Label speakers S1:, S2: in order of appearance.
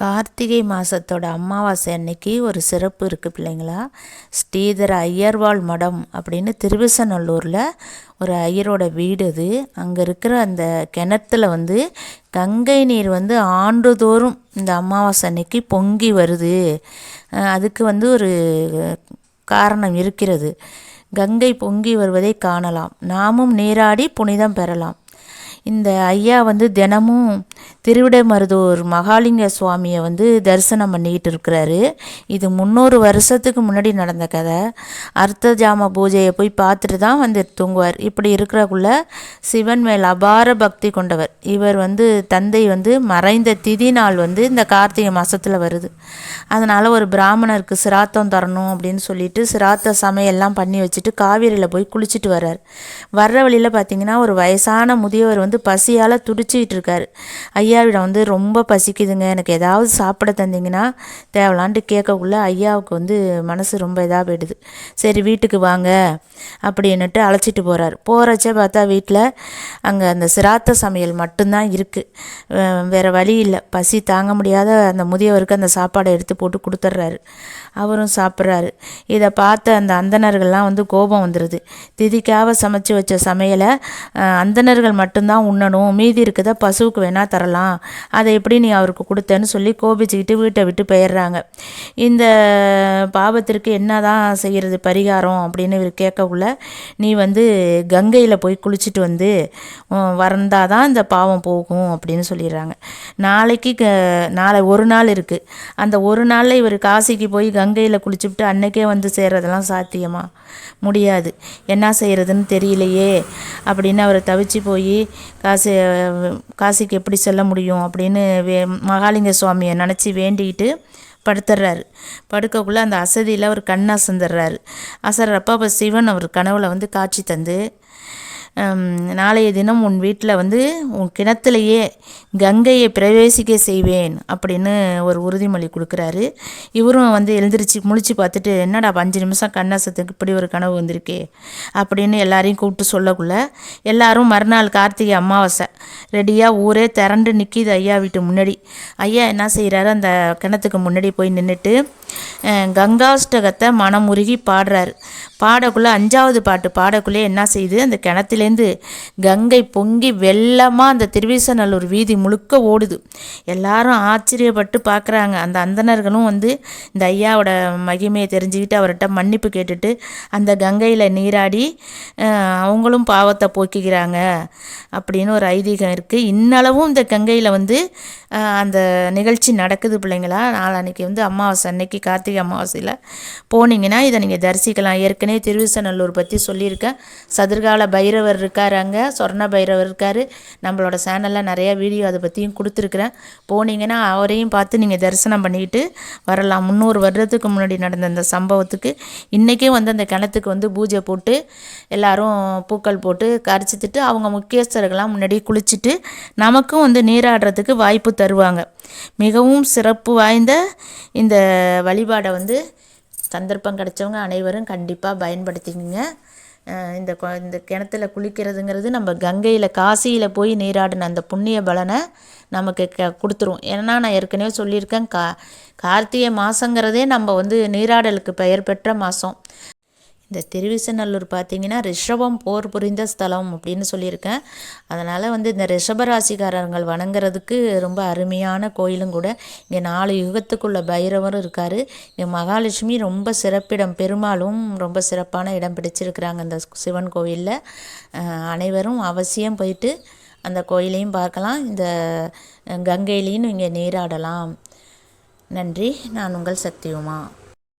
S1: கார்த்திகை மாதத்தோட அமாவாசை அன்னைக்கு ஒரு சிறப்பு இருக்குது பிள்ளைங்களா. ஸ்ரீதர ஐயர்வாள் மடம் அப்படின்னு திருவிசநல்லூரில் ஒரு ஐயரோட வீடு அது. அங்கே இருக்கிற அந்த கிணத்துல வந்து கங்கை நீர் வந்து ஆண்டுதோறும் இந்த அமாவாசை அன்னைக்கு பொங்கி வருது. அதுக்கு வந்து ஒரு காரணம் இருக்கிறது. கங்கை பொங்கி வருவதை காணலாம். நாமும் நீராடி புனிதம் பெறலாம். இந்த ஐயா வந்து தினமும் திருவிடைமருதூர் மகாலிங்க சுவாமியை வந்து தரிசனம் பண்ணிக்கிட்டு இருக்கிறாரு. இது முந்நூறு வருஷத்துக்கு முன்னாடி நடந்த கதை. அர்த்த ஜாம பூஜையை போய் பார்த்துட்டு தான் வந்து தூங்குவார். இப்படி இருக்கிறக்குள்ள சிவன் மேல் அபார பக்தி கொண்டவர். இவர் வந்து தந்தை வந்து மறைந்த திதி நாள் வந்து இந்த கார்த்திகை மாதத்தில் வருது. அதனால் ஒரு பிராமணருக்கு சிராத்தம் தரணும் அப்படின்னு சொல்லிட்டு சிராத்த சமையல்லாம் பண்ணி வச்சுட்டு காவேரியில் போய் குளிச்சுட்டு வர்றார். வர்ற வழியில் பார்த்தீங்கன்னா ஒரு வயசான முதியவர் வந்து பசியால் துடிச்சிக்கிட்டு இருக்கார். ஐயாவிடம் வந்து ரொம்ப பசிக்குதுங்க. எனக்கு ஏதாவது சாப்பிட தந்தீங்கன்னா தேவலான்ட்டு கேட்கக்குள்ள ஐயாவுக்கு வந்து மனசு ரொம்ப இதாக போயிடுது சரி வீட்டுக்கு வாங்க அப்படின்னுட்டு அழைச்சிட்டு போகிறார் போகிறச்சே பார்த்தா வீட்டில் அங்கே அந்த சிராத்த சமையல் மட்டும்தான் இருக்குது வேறு வழி இல்லை. பசி தாங்க முடியாத அந்த முதியவருக்கு அந்த சாப்பாடை எடுத்து போட்டு கொடுத்துட்றாரு. அவரும் சாப்பிட்றாரு. இதை பார்த்த அந்த அந்தணர்கள்லாம் வந்து கோபம் வந்துடுது திதிக்காக சமைச்சு வச்ச சமையலை அந்தணர்கள் மட்டும்தான் உண்ணணும். மீதி இருக்கதை பசுவுக்கு வேணால் தரலாம். அதை எப்படி நீ அவருக்கு கொடுத்தேன்னு சொல்லி கோபிச்சுக்கிட்டு வீட்டை விட்டு போயிடுறாங்க. இந்த பாவத்திற்கு என்ன தான் செய்கிறது பரிகாரம் அப்படின்னு இவர் கேட்கக்குள்ள நீ வந்து கங்கையில் போய் குளிச்சுட்டு வந்து வறந்தால் தான் இந்த பாவம் போகும் அப்படின்னு சொல்லிடுறாங்க. நாளைக்கு க நாளை ஒரு நாள் இருக்குது அந்த ஒரு நாளில் இவர் காசிக்கு போய் கங்கையில் குளிச்சுவிட்டு அன்னைக்கே வந்து சேர்றதெல்லாம் சாத்தியமா? முடியாது. என்ன செய்கிறதுன்னு தெரியலையே. அப்படின்னு அவர் தவிச்சு போய் காசி காசிக்கு எப்படி செல்ல முடியும் அப்படின்னு வே மகாலிங்க சுவாமியை நினச்சி வேண்டிக்கிட்டு படுத்துடுறாரு படுக்கக்குள்ளே அந்த அசதியில் அவர் கண் அசந்துடுறாரு அசர்றப்போ அப்போ சிவன் அவர் கனவுல வந்து காட்சி தந்து நாளைய தினம் உன் வீட்டில் வந்து உன் கிணத்துலையே கங்கையை பிரவேசிக்க செய்வேன் அப்படின்னு ஒரு உறுதிமொழி கொடுக்குறாரு. இவரும் வந்து எழுந்திரிச்சு முழிச்சு பார்த்துட்டு என்னடா அஞ்சு நிமிஷம் கண்ணாசத்துக்கு இப்படி ஒரு கனவு வந்திருக்கே? அப்படின்னு எல்லாரையும் கூப்பிட்டு சொல்லக்குள்ள எல்லாரும் மறுநாள் கார்த்திகை அமாவாசை. ரெடியாக ஊரே திரண்டு நிற்கிது ஐயா வீட்டு முன்னாடி. ஐயா என்ன செய்கிறாரு அந்த கிணத்துக்கு முன்னாடி போய் நின்றுட்டு கங்காஷ்டகத்தை மனமுருகி பாடுறாரு. பாடக்குள்ளே அஞ்சாவது பாட்டு பாடக்குள்ளே என்ன செய்யுது அந்த கிணத்துலேருந்து கங்கை பொங்கி வெள்ளமாக அந்த திருவிசநல்லூர் வீதி முழுக்க ஓடுது. எல்லாரும் ஆச்சரியப்பட்டு பார்க்குறாங்க. அந்த அந்தணர்களும் வந்து இந்த ஐயாவோட மகிமையை தெரிஞ்சுக்கிட்டு அவர்கிட்ட மன்னிப்பு கேட்டுட்டு அந்த கங்கையில் நீராடி அவங்களும் பாவத்தை போக்கிக்கிறாங்க அப்படின்னு ஒரு ஐதீகம் இருக்குது இன்னளவும் இந்த கங்கையில் வந்து அந்த நிகழ்ச்சி நடக்குது பிள்ளைங்களா? நாளன்னைக்கு வந்து அமாவாசை அன்னைக்கு கார்த்திகை அமாவாசையில் போனீங்கன்னா இதை நீங்கள் தரிசிக்கலாம். ஏற்கனவே திருவிசநல்லூர் பற்றி சொல்லியிருக்கேன். சதுர்கால பைரவர் இருக்கார் அங்கே சொர்ண பைரவர் இருக்கார். நம்மளோட சேனலில் நிறையா வீடியோ அதை பற்றியும் கொடுத்துருக்குறேன். போனீங்கன்னா அவரையும் பார்த்து நீங்கள் தரிசனம் பண்ணிக்கிட்டு வரலாம். முந்நூறு வருடத்துக்கு முன்னாடி நடந்த அந்த சம்பவத்துக்கு. இன்றைக்கும் வந்து அந்த கிணத்துக்கு வந்து பூஜை போட்டு எல்லோரும் பூக்கள் போட்டு கரைச்சித்துட்டு அவங்க முக்கியஸ்தர்கள்லாம் முன்னாடி குளிச்சுட்டு நமக்கும் வந்து நீராடுறதுக்கு வாய்ப்பு தருவாங்க. மிகவும் சிறப்பு வாய்ந்த இந்த வழிபாடை வந்து சந்தர்ப்பம் கிடைச்சவங்க அனைவரும் கண்டிப்பாக பயன்படுத்திக்கங்க. இந்த இந்த கிணத்துல குளிக்கிறதுங்கிறது நம்ம கங்கையில் காசியில் போய் நீராடின அந்த புண்ணிய பலனை நமக்கு க கொடுத்துரும். ஏன்னா நான் ஏற்கனவே சொல்லியிருக்கேன் கா கார்த்திகை மாதங்கிறதே நம்ம வந்து நீராடலுக்கு பெயர் பெற்ற மாதம் இந்த திருவிசநல்லூர் பார்த்தீங்கன்னா ரிஷபம் போர் புரிந்த ஸ்தலம் அப்படின்னு சொல்லியிருக்கேன். அதனால் வந்து இந்த ரிஷபராசிக்காரர்கள் வணங்குறதுக்கு ரொம்ப அருமையான கோயிலும் கூட. இங்கே நாலு யுகத்துக்குள்ள பைரவரும் இருக்கார். இங்கே மகாலட்சுமி ரொம்ப சிறப்பிடம் பெருமாளும் ரொம்ப சிறப்பான இடம் பிடிச்சிருக்கிறாங்க இந்த சிவன் கோயிலில் அனைவரும் அவசியம் போயிட்டு அந்த கோயிலையும் பார்க்கலாம். இந்த கங்கையிலையும் இங்கே நீராடலாம். நன்றி. நான் உங்கள் சக்தியுமா?